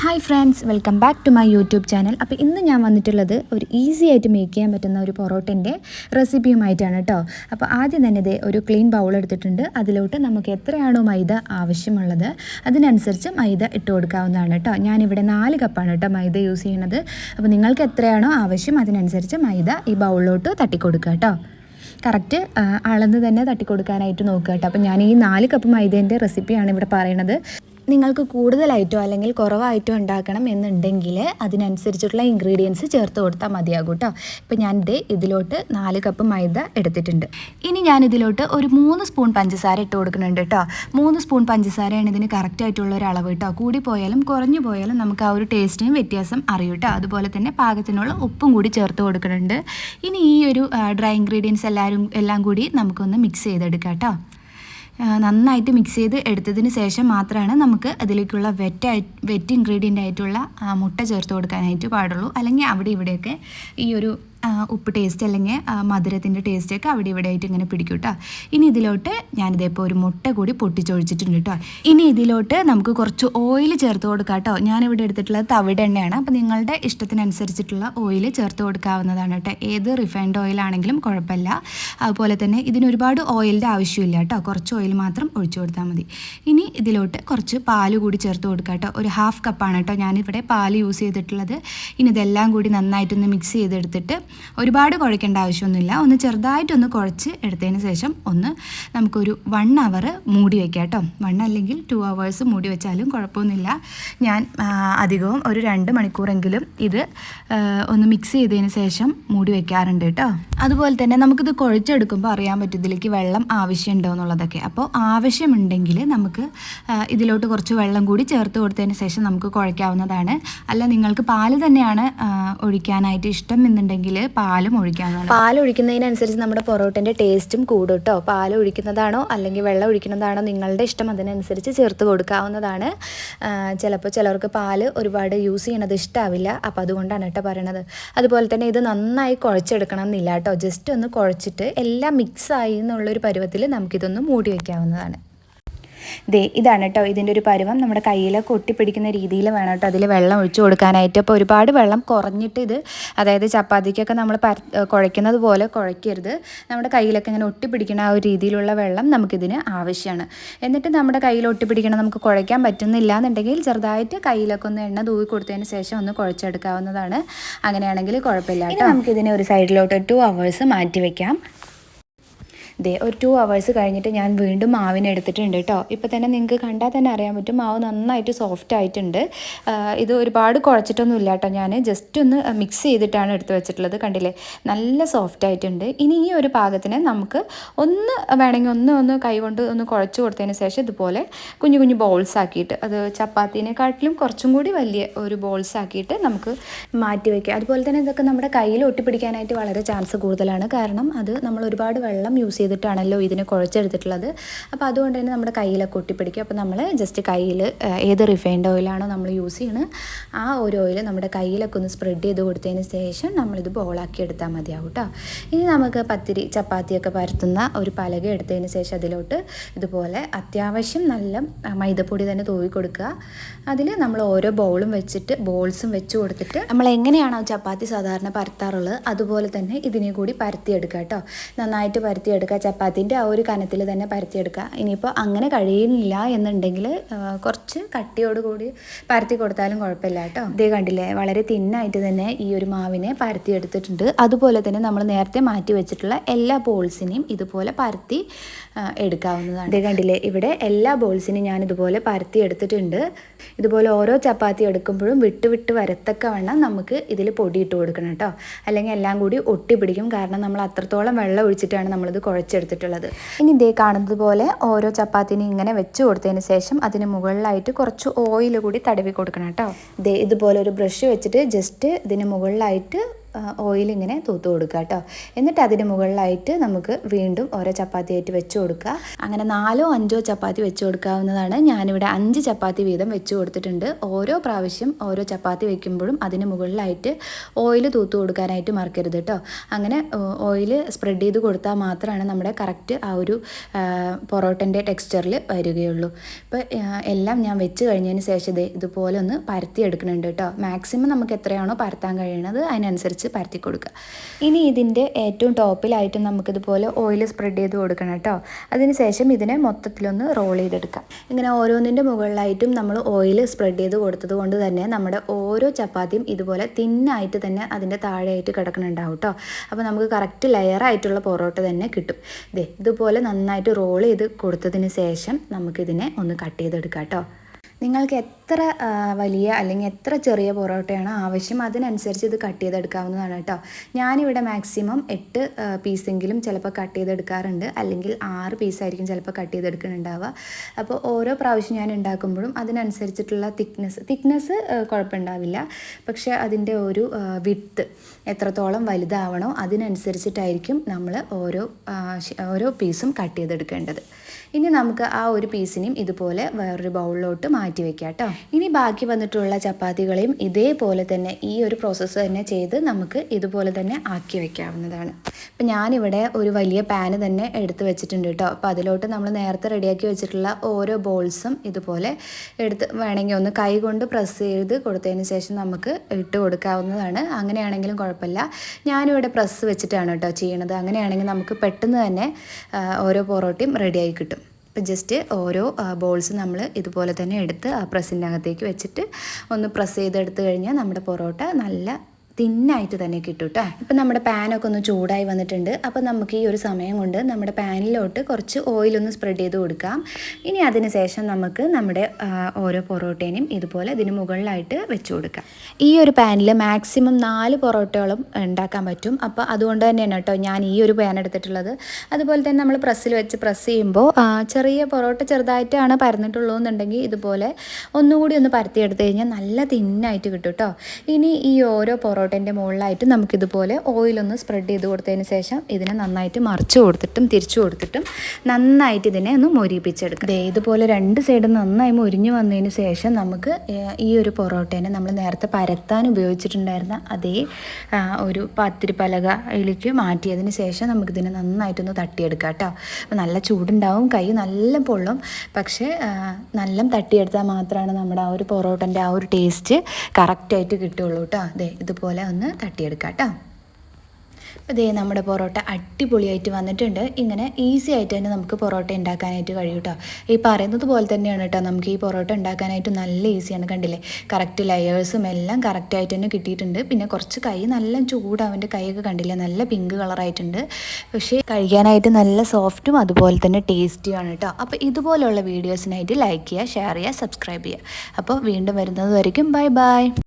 Hi friends welcome back to my YouTube channel അപ്പോൾ ഇന്ന് ഞാൻ വന്നിട്ടുള്ളത് ഒരു ഈസി ആയിട്ട് മേക്ക് ചെയ്യാൻ പറ്റുന്ന ഒരു പൊറോട്ടന്റെ റെസിപ്പിയുമായിട്ടാണ് കേട്ടോ അപ്പോൾ ആദ്യം തന്നെ ഇത് ഒരു ക്ലീൻ ബൗൾ എടുത്തിട്ടുണ്ട്. അതിലോട്ട് നമുക്ക് എത്രയാണോ മൈദ ആവശ്യമുള്ളത് അതിനനുസരിച്ച് മൈദ ഇട്ട് കൊടുക്കാവുന്നതാണ് കേട്ടോ ഞാനിവിടെ നാല് കപ്പാണ് കേട്ടോ മൈദ യൂസ് ചെയ്യുന്നത്. അപ്പോൾ നിങ്ങൾക്ക് എത്രയാണോ ആവശ്യം അതിനനുസരിച്ച് മൈദ ഈ ബൗളിലോട്ട് തട്ടിക്കൊടുക്കുക കേട്ടോ കറക്റ്റ് അളന്ന് തന്നെ തട്ടിക്കൊടുക്കാനായിട്ട് നോക്കുക കേട്ടോ അപ്പോൾ ഞാൻ ഈ നാല് കപ്പ് മൈദേന്റെ റെസിപ്പിയാണ് ഇവിടെ പറയുന്നത്. നിങ്ങൾക്ക് കൂടുതലായിട്ടോ അല്ലെങ്കിൽ കുറവായിട്ടോ ഉണ്ടാക്കണം എന്നുണ്ടെങ്കിൽ അതിനനുസരിച്ചിട്ടുള്ള ഇൻഗ്രീഡിയൻസ് ചേർത്ത് കൊടുത്താൽ മതിയാകും കേട്ടോ. ഇപ്പം ഞാനിത് ഇതിലോട്ട് നാല് കപ്പ് മൈദ എടുത്തിട്ടുണ്ട്. ഇനി ഞാൻ ഇതിലോട്ട് ഒരു മൂന്ന് സ്പൂൺ പഞ്ചസാര ഇട്ട് കൊടുക്കുന്നുണ്ട് കേട്ടോ. മൂന്ന് സ്പൂൺ പഞ്ചസാരയാണ് ഇതിന് കറക്റ്റായിട്ടുള്ള ഒരു അളവ് കേട്ടോ. കൂടി പോയാലും കുറഞ്ഞു പോയാലും നമുക്ക് ആ ഒരു ടേസ്റ്റിനും വ്യത്യാസം അറിയും കേട്ടോ. അതുപോലെ തന്നെ പാകത്തിനുള്ള ഉപ്പും കൂടി ചേർത്ത് കൊടുക്കുന്നുണ്ട്. ഇനി ഈ ഒരു ഡ്രൈ ഇൻഗ്രീഡിയൻസ് എല്ലാവരും എല്ലാം കൂടി നമുക്കൊന്ന് മിക്സ് ചെയ്തെടുക്കാം കേട്ടോ. നന്നായിട്ട് മിക്സ് ചെയ്ത് എടുത്തതിന് ശേഷം മാത്രമാണ് നമുക്ക് അതിലേക്കുള്ള വെറ്റ് വെറ്റ് ഇൻഗ്രീഡിയന്റ് ആയിട്ടുള്ള മുട്ട ചേർത്ത് കൊടുക്കാനായിട്ട് പാടുള്ളൂ. അല്ലെങ്കിൽ അവിടെ ഇവിടെയൊക്കെ ഈ ഒരു ഉപ്പ് ടേസ്റ്റ് അല്ലെങ്കിൽ മധുരത്തിന്റെ ടേസ്റ്റൊക്കെ അവിടെ ഇവിടെ ആയിട്ട് ഇങ്ങനെ പിടിക്കും കേട്ടോ ഇനി ഇതിലോട്ട് ഞാനിതേപ്പോൾ ഒരു മുട്ട കൂടി പൊട്ടിച്ചൊഴിച്ചിട്ടുണ്ട് കേട്ടോ ഇനി ഇതിലോട്ട് നമുക്ക് കുറച്ച് ഓയിൽ ചേർത്ത് കൊടുക്കാം കേട്ടോ ഞാനിവിടെ എടുത്തിട്ടുള്ളത് തവിട് എണ്ണയാണ്. അപ്പോൾ നിങ്ങളുടെ ഇഷ്ടത്തിനനുസരിച്ചിട്ടുള്ള ഓയിൽ ചേർത്ത് കൊടുക്കാവുന്നതാണ് കേട്ടോ ഏത് റിഫൈൻഡ് ഓയിലാണെങ്കിലും കുഴപ്പമില്ല. അതുപോലെ തന്നെ ഇതിനൊരുപാട് ഓയിലിന്റെ ആവശ്യമില്ല കേട്ടോ കുറച്ച് ഓയിൽ മാത്രം ഒഴിച്ചു കൊടുത്താൽ മതി. ഇനി ഇതിലോട്ട് കുറച്ച് പാൽ കൂടി ചേർത്ത് കൊടുക്കാം കേട്ടോ ഒരു ഹാഫ് കപ്പാണ് കേട്ടോ ഞാനിവിടെ പാൽ യൂസ് ചെയ്തിട്ടുള്ളത്. ഇനി ഇതെല്ലാം കൂടി നന്നായിട്ടൊന്ന് മിക്സ് ചെയ്തെടുത്തിട്ട് ഒരുപാട് കുഴക്കേണ്ട ആവശ്യമൊന്നുമില്ല. ഒന്ന് ചെറുതായിട്ടൊന്ന് കുഴച്ച് എടുത്തതിന് ശേഷം ഒന്ന് നമുക്കൊരു വൺ അവർ മൂടി വയ്ക്കാം കേട്ടോ. വൺ അല്ലെങ്കിൽ ടു അവേഴ്സ് മൂടി വെച്ചാലും കുഴപ്പമൊന്നുമില്ല. ഞാൻ അധികവും ഒരു രണ്ട് മണിക്കൂറെങ്കിലും ഇത് ഒന്ന് മിക്സ് ചെയ്തതിന് ശേഷം മൂടി വെക്കാറുണ്ട് കേട്ടോ. അതുപോലെ തന്നെ നമുക്കിത് കുഴച്ചെടുക്കുമ്പോൾ അറിയാൻ പറ്റും ഇതിലേക്ക് വെള്ളം ആവശ്യമുണ്ടോ എന്നുള്ളതൊക്കെ. അപ്പോൾ ആവശ്യമുണ്ടെങ്കിൽ നമുക്ക് ഇതിലോട്ട് കുറച്ച് വെള്ളം കൂടി ചേർത്ത് കൊടുത്തതിന് ശേഷം നമുക്ക് കുഴയ്ക്കാവുന്നതാണ് അല്ല നിങ്ങൾക്ക് പാൽ തന്നെയാണ് ഒഴിക്കാനായിട്ട് ഇഷ്ടം എന്നുണ്ടെങ്കിൽ പാലും പാൽ ഒഴിക്കുന്നതിനനുസരിച്ച് നമ്മുടെ പൊറോട്ടന്റെ ടേസ്റ്റും കൂടും കേട്ടോ പാൽ ഒഴിക്കുന്നതാണോ അല്ലെങ്കിൽ വെള്ളം ഒഴിക്കുന്നതാണോ നിങ്ങളുടെ ഇഷ്ടം അതിനനുസരിച്ച് ചേർത്ത് കൊടുക്കാവുന്നതാണ്. ചിലപ്പോൾ ചിലവർക്ക് പാൽ ഒരുപാട് യൂസ് ചെയ്യണത് ഇഷ്ടമാവില്ല അപ്പോൾ അതുകൊണ്ടാണ് കേട്ടോ പറയണത്. അതുപോലെ തന്നെ ഇത് നന്നായി കുഴച്ചെടുക്കണം എന്നില്ല കേട്ടോ ജസ്റ്റ് ഒന്ന് കുഴച്ചിട്ട് എല്ലാം മിക്സ് മിക്സായി എന്നുള്ളൊരു പരുവത്തിൽ നമുക്കിതൊന്ന് മൂടി വയ്ക്കാവുന്നതാണ് ദേ ഇതാണ് കേട്ടോ. ഇതിന്റെ ഒരു പരുവം നമ്മുടെ കയ്യിലൊക്കെ ഒട്ടിപ്പിടിക്കുന്ന രീതിയിൽ വേണം കേട്ടോ അതിൽ വെള്ളം ഒഴിച്ചു കൊടുക്കാനായിട്ട്. അപ്പോൾ ഒരുപാട് വെള്ളം കുറഞ്ഞിട്ട് ഇത് അതായത് ചപ്പാത്തിക്കൊക്കെ നമ്മൾ പര കുഴയ്ക്കുന്നത് പോലെ കുഴയ്ക്കരുത്. നമ്മുടെ കയ്യിലൊക്കെ ഇങ്ങനെ ഒട്ടിപ്പിടിക്കുന്ന ആ ഒരു രീതിയിലുള്ള വെള്ളം നമുക്കിതിന് ആവശ്യമാണ്. എന്നിട്ട് നമ്മുടെ കയ്യിൽ ഒട്ടിപ്പിടിക്കണം നമുക്ക് കുഴയ്ക്കാൻ പറ്റുന്നില്ല എന്നുണ്ടെങ്കിൽ ചെറുതായിട്ട് കയ്യിലൊക്കെ ഒന്ന് എണ്ണ തൂവി കൊടുത്തതിന് ശേഷം ഒന്ന് കുഴച്ചെടുക്കാവുന്നതാണ്. അങ്ങനെയാണെങ്കിൽ കുഴപ്പമില്ല കേട്ടോ. നമുക്കിതിനെ ഒരു സൈഡിലോട്ട് ടു അവേഴ്സ് മാറ്റി വയ്ക്കാം ദേ ഒരു ടു അവേഴ്സ് കഴിഞ്ഞിട്ട് ഞാൻ വീണ്ടും മാവിനെ എടുത്തിട്ടുണ്ട് കേട്ടോ ഇപ്പോൾ തന്നെ നിങ്ങൾക്ക് കണ്ടാൽ തന്നെ അറിയാൻ പറ്റും മാവ് നന്നായിട്ട് സോഫ്റ്റ് ആയിട്ടുണ്ട്. ഇത് ഒരുപാട് കുഴച്ചിട്ടൊന്നും ഇല്ല കേട്ടോ ഞാൻ ജസ്റ്റ് ഒന്ന് മിക്സ് ചെയ്തിട്ടാണ് എടുത്ത് വെച്ചിട്ടുള്ളത് കണ്ടില്ലേ? നല്ല സോഫ്റ്റ് ആയിട്ടുണ്ട്. ഇനി ഈ ഒരു പാകത്തിന് നമുക്ക് ഒന്ന് വേണമെങ്കിൽ ഒന്ന് ഒന്ന് കൈകൊണ്ട് ഒന്ന് കുഴച്ച് കൊടുത്തതിന് ശേഷം ഇതുപോലെ കുഞ്ഞു കുഞ്ഞു ബോൾസ് ആക്കിയിട്ട് അത് ചപ്പാത്തിനെക്കാട്ടിലും കുറച്ചും കൂടി വലിയ ഒരു ബോൾസ് ആക്കിയിട്ട് നമുക്ക് മാറ്റി വയ്ക്കുക അതുപോലെ തന്നെ ഇതൊക്കെ നമ്മുടെ കയ്യിൽ ഒട്ടിപ്പിടിക്കാനായിട്ട് വളരെ ചാൻസ് കൂടുതലാണ്. കാരണം അത് നമ്മൾ ഒരുപാട് വെള്ളം യൂസ് ചെയ്തിട്ടാണല്ലോ ഇതിനെ കുഴച്ചെടുത്തിട്ടുള്ളത്. അപ്പോൾ അതുകൊണ്ട് തന്നെ നമ്മുടെ കയ്യിലൊക്കെ ഒട്ടിപ്പിടിക്കും. അപ്പോൾ നമ്മൾ ജസ്റ്റ് കയ്യിൽ ഏത് റിഫൈൻഡ് ഓയിലാണോ നമ്മൾ യൂസ് ചെയ്യുന്നത് ആ ഒരു ഓയിൽ നമ്മുടെ കയ്യിലൊക്കെ ഒന്ന് സ്പ്രെഡ് ചെയ്ത് കൊടുത്തതിന് ശേഷം നമ്മളിത് ബോളാക്കി എടുത്താൽ മതിയാവും കേട്ടോ ഇനി നമുക്ക് പത്തിരി ചപ്പാത്തിയൊക്കെ പരത്തുന്ന ഒരു പലക എടുത്തതിന് ശേഷം അതിലോട്ട് ഇതുപോലെ അത്യാവശ്യം നല്ല മൈദപ്പൊടി തന്നെ തൂവി കൊടുക്കുക. അതിൽ നമ്മൾ ഓരോ ബൗളും വെച്ചിട്ട് ബോൾസും വെച്ച് കൊടുത്തിട്ട് നമ്മൾ എങ്ങനെയാണോ ചപ്പാത്തി സാധാരണ പരത്താറുള്ളത് അതുപോലെ തന്നെ ഇതിനെ കൂടി പരത്തിയെടുക്കുക കേട്ടോ നന്നായിട്ട് പരത്തിയെടുക്കുക ചപ്പാത്തിന്റെ ആ ഒരു കനത്തിൽ തന്നെ പരത്തിയെടുക്കുക. ഇനിയിപ്പോൾ അങ്ങനെ കഴിയുന്നില്ല എന്നുണ്ടെങ്കിൽ കുറച്ച് കട്ടിയോടുകൂടി പരത്തി കൊടുത്താലും കുഴപ്പമില്ല കേട്ടോ. ഇതേ കണ്ടില്ലേ വളരെ തിന്നായിട്ട് തന്നെ ഈ ഒരു മാവിനെ പരത്തിയെടുത്തിട്ടുണ്ട്. അതുപോലെ തന്നെ നമ്മൾ നേരത്തെ മാറ്റി വെച്ചിട്ടുള്ള എല്ലാ ബോൾസിനെയും ഇതുപോലെ പരത്തി എടുക്കാവുന്നതാണ്. ഇതേ കണ്ടില്ലേ ഇവിടെ എല്ലാ ബോൾസിനെയും ഞാൻ ഇതുപോലെ പരത്തി എടുത്തിട്ടുണ്ട് ഇതുപോലെ ഓരോ ചപ്പാത്തി എടുക്കുമ്പോഴും വിട്ട് വിട്ട് വരത്തക്ക വണ്ണം നമുക്ക് ഇതിൽ പൊടി ഇട്ട് കൊടുക്കണം കേട്ടോ. അല്ലെങ്കിൽ എല്ലാം കൂടി ഒട്ടിപ്പിടിക്കും. കാരണം നമ്മൾ അത്രത്തോളം വെള്ളം ഒഴിച്ചിട്ടാണ് നമ്മളിത് കുഴച്ചെടുത്തിട്ടുള്ളത് ഇനി ഇതേ കാണുന്നത് പോലെ ഓരോ ചപ്പാത്തിനും ഇങ്ങനെ വെച്ച് കൊടുത്തതിന് ശേഷം അതിന് മുകളിലായിട്ട് കുറച്ച് ഓയിൽ കൂടി തടവി കൊടുക്കണം കേട്ടോ. ഇതേ ഇതുപോലെ ഒരു ബ്രഷ് വെച്ചിട്ട് ജസ്റ്റ് ഇതിന് മുകളിലായിട്ട് ഓയിൽ ഇങ്ങനെ തൂത്ത് കൊടുക്കുക കേട്ടോ എന്നിട്ട് അതിന് മുകളിലായിട്ട് നമുക്ക് വീണ്ടും ഓരോ ചപ്പാത്തി ആയിട്ട് വെച്ച് കൊടുക്കുക. അങ്ങനെ നാലോ അഞ്ചോ ചപ്പാത്തി വെച്ച് കൊടുക്കാവുന്നതാണ്. ഞാനിവിടെ അഞ്ച് ചപ്പാത്തി വീതം വെച്ച് കൊടുത്തിട്ടുണ്ട്. ഓരോ പ്രാവശ്യം ഓരോ ചപ്പാത്തി വെക്കുമ്പോഴും അതിന് മുകളിലായിട്ട് ഓയിൽ തൂത്ത് കൊടുക്കാനായിട്ട് മറക്കരുത് കേട്ടോ അങ്ങനെ ഓയിൽ സ്പ്രെഡ് ചെയ്ത് കൊടുത്താൽ മാത്രമാണ് നമ്മുടെ കറക്റ്റ് ആ ഒരു പൊറോട്ടന്റെ ടെക്സ്ചറിൽ വരികയുള്ളൂ. ഇപ്പോൾ എല്ലാം ഞാൻ വെച്ച് കഴിഞ്ഞതിന് ശേഷം ഇതേ ഇതുപോലെ ഒന്ന് പരത്തി എടുക്കുന്നുണ്ട് കേട്ടോ മാക്സിമം നമുക്ക് എത്രയാണോ പരത്താൻ കഴിയുന്നത് അതിനനുസരിച്ച് പരത്തി കൊടുക്കുക. ഇനി ഇതിന്റെ ഏറ്റവും ടോപ്പിലായിട്ട് നമുക്കിതുപോലെ ഓയിൽ സ്പ്രെഡ് ചെയ്ത് കൊടുക്കണം കേട്ടോ. അതിനുശേഷം ഇതിനെ മൊത്തത്തിലൊന്ന് റോൾ ചെയ്തെടുക്കാം. ഇങ്ങനെ ഓരോന്നിന്റെ മുകളിലായിട്ടും നമ്മൾ ഓയിൽ സ്പ്രെഡ് ചെയ്ത് കൊടുത്തത് കൊണ്ട് തന്നെ നമ്മുടെ ഓരോ ചപ്പാത്തിയും ഇതുപോലെ തിന്നായിട്ട് തന്നെ അതിന്റെ താഴെയായിട്ട് കിടക്കുന്നുണ്ടാവും കേട്ടോ. അപ്പോൾ നമുക്ക് കറക്റ്റ് ലെയറായിട്ടുള്ള പൊറോട്ട തന്നെ കിട്ടും. ഇതേ ഇതുപോലെ നന്നായിട്ട് റോൾ ചെയ്ത് കൊടുത്തതിന് ശേഷം നമുക്കിതിനെ ഒന്ന് കട്ട് ചെയ്തെടുക്കാം കേട്ടോ. നിങ്ങൾക്ക് എത്ര വലിയ അല്ലെങ്കിൽ എത്ര ചെറിയ പൊറോട്ടയാണ് ആവശ്യം അതിനനുസരിച്ച് ഇത് കട്ട് ചെയ്തെടുക്കാവുന്നതാണ് കേട്ടോ. ഞാനിവിടെ മാക്സിമം എട്ട് പീസെങ്കിലും ചിലപ്പോൾ കട്ട് ചെയ്തെടുക്കാറുണ്ട്. അല്ലെങ്കിൽ ആറ് പീസായിരിക്കും ചിലപ്പോൾ കട്ട് ചെയ്തെടുക്കുന്നുണ്ടാവുക. അപ്പോൾ ഓരോ പ്രാവശ്യം ഞാൻ ഉണ്ടാക്കുമ്പോഴും അതിനനുസരിച്ചിട്ടുള്ള തിക്നെസ് തിക്നെസ് കുഴപ്പമുണ്ടാവില്ല. പക്ഷേ അതിന്റെ ഒരു വിത്ത് എത്രത്തോളം വലുതാവണോ അതിനനുസരിച്ചിട്ടായിരിക്കും നമ്മൾ ഓരോ ഓരോ പീസും കട്ട് ചെയ്തെടുക്കേണ്ടത്. ഇനി നമുക്ക് ആ ഒരു പീസിനെയും ഇതുപോലെ വേറൊരു ബൗളിലോട്ട് മാറ്റി വെക്കാം കേട്ടോ. ഇനി ബാക്കി വന്നിട്ടുള്ള ചപ്പാത്തികളെയും ഇതേപോലെ തന്നെ ഈ ഒരു പ്രോസസ്സ് തന്നെ ചെയ്ത് നമുക്ക് ഇതുപോലെ തന്നെ ആക്കി വെക്കാവുന്നതാണ്. അപ്പം ഞാനിവിടെ ഒരു വലിയ പാന് തന്നെ എടുത്ത് വെച്ചിട്ടുണ്ട് കേട്ടോ അപ്പോൾ അതിലോട്ട് നമ്മൾ നേരത്തെ റെഡിയാക്കി വെച്ചിട്ടുള്ള ഓരോ ബോൾസും ഇതുപോലെ എടുത്ത് വേണമെങ്കിൽ ഒന്ന് കൈ കൊണ്ട് പ്രസ് ചെയ്ത് കൊടുത്തതിന് ശേഷം നമുക്ക് ഇട്ട് കൊടുക്കാവുന്നതാണ്. അങ്ങനെയാണെങ്കിലും കുഴപ്പമില്ല. ഞാനിവിടെ പ്രസ് വെച്ചിട്ടാണ് കേട്ടോ ചെയ്യണത്. അങ്ങനെയാണെങ്കിൽ നമുക്ക് പെട്ടെന്ന് തന്നെ ഓരോ പൊറോട്ടയും റെഡിയായി കിട്ടും. അപ്പോൾ ജസ്റ്റ് ഓരോ ബോൾസ് നമ്മൾ ഇതുപോലെ തന്നെ എടുത്ത് ആ പ്രസ്സിന്റെ അകത്തേക്ക് വെച്ചിട്ട് ഒന്ന് പ്രസ് ചെയ്തെടുത്ത് കഴിഞ്ഞാൽ നമ്മുടെ പൊറോട്ട നല്ല തിന്നായിട്ട് തന്നെ കിട്ടും കേട്ടോ ഇപ്പം നമ്മുടെ പാനൊക്കെ ഒന്ന് ചൂടായി വന്നിട്ടുണ്ട്. അപ്പോൾ നമുക്ക് ഈ ഒരു സമയം കൊണ്ട് നമ്മുടെ പാനിലോട്ട് കുറച്ച് ഓയിലൊന്ന് സ്പ്രെഡ് ചെയ്ത് കൊടുക്കാം. ഇനി അതിന് ശേഷം നമുക്ക് നമ്മുടെ ഓരോ പൊറോട്ടേനെയും ഇതുപോലെ ഇതിന് മുകളിലായിട്ട് വെച്ച് കൊടുക്കാം. ഈ ഒരു പാനിൽ മാക്സിമം നാല് പൊറോട്ടയോളം ഉണ്ടാക്കാൻ പറ്റും. അപ്പോൾ അതുകൊണ്ട് തന്നെയാണ് കേട്ടോ ഞാൻ ഈ ഒരു പാൻ എടുത്തിട്ടുള്ളത്. അതുപോലെ തന്നെ നമ്മൾ പ്രസ്സിൽ വെച്ച് പ്രസ് ചെയ്യുമ്പോൾ ചെറിയ പൊറോട്ട ചെറുതായിട്ടാണ് പരന്നിട്ടുള്ളൂ എന്നുണ്ടെങ്കിൽ ഇതുപോലെ ഒന്നുകൂടി ഒന്ന് പരത്തിയെടുത്ത് കഴിഞ്ഞാൽ നല്ല തിന്നായിട്ട് കിട്ടും കേട്ടോ ഇനി ഈ ഓരോ പൊറോട്ട പൊറോട്ടേന്റെ മുകളിലായിട്ട് നമുക്കിതുപോലെ ഓയിലൊന്ന് സ്പ്രെഡ് ചെയ്ത് കൊടുത്തതിന് ശേഷം ഇതിനെ നന്നായിട്ട് മറിച്ച് കൊടുത്തിട്ടും തിരിച്ചു കൊടുത്തിട്ടും നന്നായിട്ട് ഇതിനെ ഒന്ന് മൊരിപ്പിച്ചെടുക്കുക ഇതുപോലെ രണ്ട് സൈഡും നന്നായി മൊരിഞ്ഞു വന്നതിന് ശേഷം നമുക്ക് ഈ ഒരു പൊറോട്ടേനെ നമ്മൾ നേരത്തെ പരത്താൻ ഉപയോഗിച്ചിട്ടുണ്ടായിരുന്ന അതേ ഒരു പത്തിരി ഇളിക്ക് മാറ്റിയതിന് ശേഷം നമുക്കിതിനെ നന്നായിട്ടൊന്ന് തട്ടിയെടുക്കാം കേട്ടോ. അപ്പോൾ നല്ല ചൂടുണ്ടാവും കൈ നല്ല പൊള്ളും. പക്ഷേ നല്ല തട്ടിയെടുത്താൽ മാത്രമാണ് നമ്മുടെ ആ ഒരു പൊറോട്ടന്റെ ആ ഒരു ടേസ്റ്റ് കറക്റ്റായിട്ട് കിട്ടുള്ളൂ കേട്ടോ. അതെ ഇതുപോലെ ഇതുപോലെ ഒന്ന് തട്ടിയെടുക്കാം കേട്ടോ. ഇതേ നമ്മുടെ പൊറോട്ട അടിപൊളിയായിട്ട് വന്നിട്ടുണ്ട്. ഇങ്ങനെ ഈസി ആയിട്ട് തന്നെ നമുക്ക് പൊറോട്ട ഉണ്ടാക്കാനായിട്ട് കഴിയും കേട്ടോ. ഈ പറയുന്നത് പോലെ തന്നെയാണ് കേട്ടോ. നമുക്ക് ഈ പൊറോട്ട ഉണ്ടാക്കാനായിട്ട് നല്ല ഈസിയാണ് കണ്ടില്ലേ? കറക്റ്റ് ലെയേഴ്സും എല്ലാം കറക്റ്റായിട്ട് തന്നെ കിട്ടിയിട്ടുണ്ട്. പിന്നെ കുറച്ച് കൈ നല്ല ചൂടാവന്റെ കൈയൊക്കെ കണ്ടില്ലേ? നല്ല പിങ്ക് കളറായിട്ടുണ്ട് പക്ഷേ കഴിക്കാനായിട്ട് നല്ല സോഫ്റ്റും അതുപോലെ തന്നെ ടേസ്റ്റിയാണ് കേട്ടോ. അപ്പോൾ ഇതുപോലുള്ള വീഡിയോസിനായിട്ട് ലൈക്ക് ചെയ്യുക ഷെയർ ചെയ്യുക സബ്സ്ക്രൈബ് ചെയ്യുക. അപ്പോൾ വീണ്ടും വരുന്നത് വരയ്ക്കും. Bye bye